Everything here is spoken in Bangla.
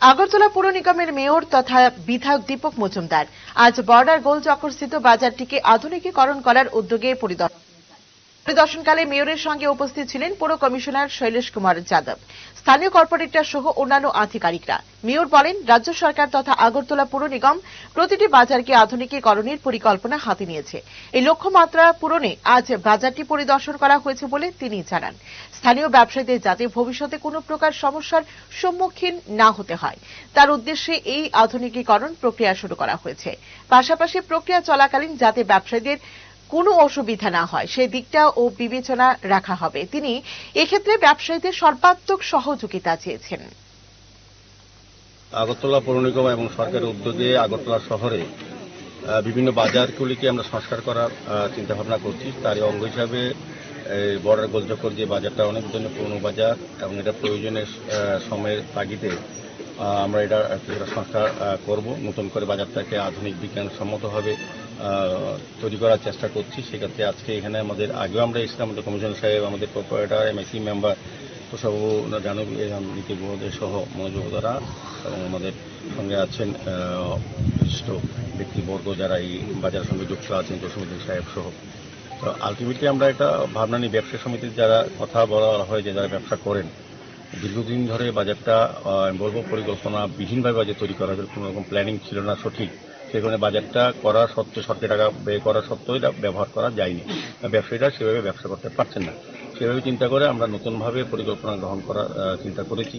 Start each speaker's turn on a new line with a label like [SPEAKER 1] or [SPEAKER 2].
[SPEAKER 1] আগরতলা পুর নিগমের মেয়র তথা বিধায়ক দীপক মজুমদার। আজ বর্ডার গোল চক্রস্থিত বাজারটিকে আধুনিকীকরণ করার উদ্যোগে পরিদর্শন পরিদর্শনকালে মেয়রের সঙ্গে উপস্থিত ছিলেন পুর কমিশনার শৈলেশ কুমার যাদব। স্থানীয় কর্পোরেটর সহ অন্যান্য আধিকারিকরা। মেয়র বলেন, রাজ্য সরকার তথা আগরতলা পুর নিগম প্রতিটি বাজারকে আধুনিকীকরণের পরিকল্পনা হাতে নিয়েছে। এই লক্ষ্যমাত্রা পূরণে আজ বাজারটি পরিদর্শন করা হয়েছে বলে তিনি জানান। স্থানীয় ব্যবসায়ীদের যাতে ভবিষ্যতে কোনো প্রকার সমস্যার সম্মুখীন না হতে হয়, তার উদ্দেশ্যে এই আধুনিকীকরণ প্রক্রিয়া শুরু করা হয়েছে। পাশাপাশি প্রক্রিয়া চলাকালীন যাতে ব্যবসায়ীদের কোনো অসুবিধা না হয়। সেই দিকটা ও বিবেচনা রাখা হবে। তিনি এক্ষেত্রে ব্যবসায়ীদের সর্বাত্মক সহযোগিতা চেয়েছেন।
[SPEAKER 2] আগরতলা পৌর নিগম এবং সরকারের উদ্যোগে আগরতলা শহরে বিভিন্ন বাজারগুলিকে আমরা সংস্কার করার চিন্তা ভাবনা করছি। তারই অঙ্গ হিসাবে বর্ডার গোলচক্কর যে বাজারটা অনেক জন্য পুরনো বাজার এবং এটা প্রয়োজনের সময়ের তাগিদে আমরা এটা সংস্কার করব। নতুন করে বাজারটাকে আধুনিক বিজ্ঞানসম্মতভাবে তৈরি করার চেষ্টা করছি। সেক্ষেত্রে আজকে এখানে আমাদের, আগেও আমরা এসেছিলাম আমাদের কমিশনার সাহেব, আমাদের কর্পোরেটর এমএসি মেম্বার তোষাবু জানবী নীতি মহোদয় সহ মনোযোগ দ্বারা এবং আমাদের সঙ্গে আছেন বিশিষ্ট ব্যক্তিবর্গ যারা এই বাজার সঙ্গে যুক্ত আছেন জসীমুদ্দিন সাহেব সহ। তো আলটিমেটলি আমরা একটা ভাবনা নিই, ব্যবসা সমিতির যারা কথা বলা হয়, যে যারা ব্যবসা করেন, দীর্ঘদিন ধরে বাজারটা বলব পরিকল্পনা বিহীনভাবে বাজার তৈরি করা, কোনো রকম প্ল্যানিং ছিল না সঠিক। কারণে বাজারটা করা সত্ত্বেও, সরকারি টাকা ব্যয় করা সত্ত্বেও এটা ব্যবহার করা যায়নি। ব্যবসায়ীরা সেভাবে ব্যবসা করতে পারছেন না। সেভাবে চিন্তা করে আমরা নতুনভাবে পরিকল্পনা গ্রহণ করার চিন্তা করেছি।